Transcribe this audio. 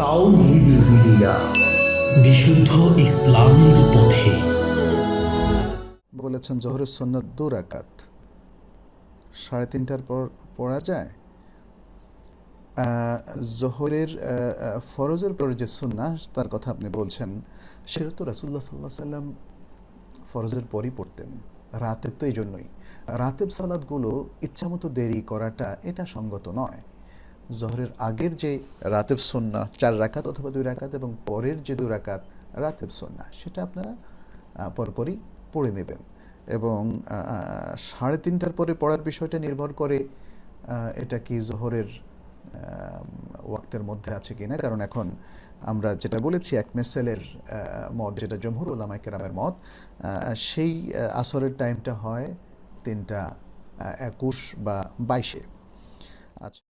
তাওহিদি বিশুদ্ধ ইসলামের পথে। বলেছেন জোহরের সন্ন্যত দু রাকাত। সাড়ে তিনটার পর পড়া যায়? জোহরের ফরজের পরে যে সুন্না তার কথা আপনি বলছেন, সেটা তো রাসুল্লাহ সাল্লাহ সাল্লাম ফরজের পরই পড়তেন রাতেব তো এই জন্যই। রাতেব সালাদগুলো ইচ্ছামতো দেরি করাটা এটা সঙ্গত নয়। জোহরের আগের যে রাতেব সন্না চার রাকাত অথবা দুই রাকাত এবং পরের যে দুই রাকাত রাতেব সন্না সেটা আপনারা পরপরই পড়ে নেবেন। এবং সাড়ে তিনটার পরে পড়ার বিষয়টা নির্ভর করে এটা কি জোহরের ওয়াক্তের মধ্যে আছে কিনা। কারণ এখন আমরা যেটা বলেছি, এক মেসেলের মত, যেটা জমহুর ওলামাই কেরামের মত সেই আসরের টাইমটা হয় তিনটা একুশ বা বাইশে। আচ্ছা।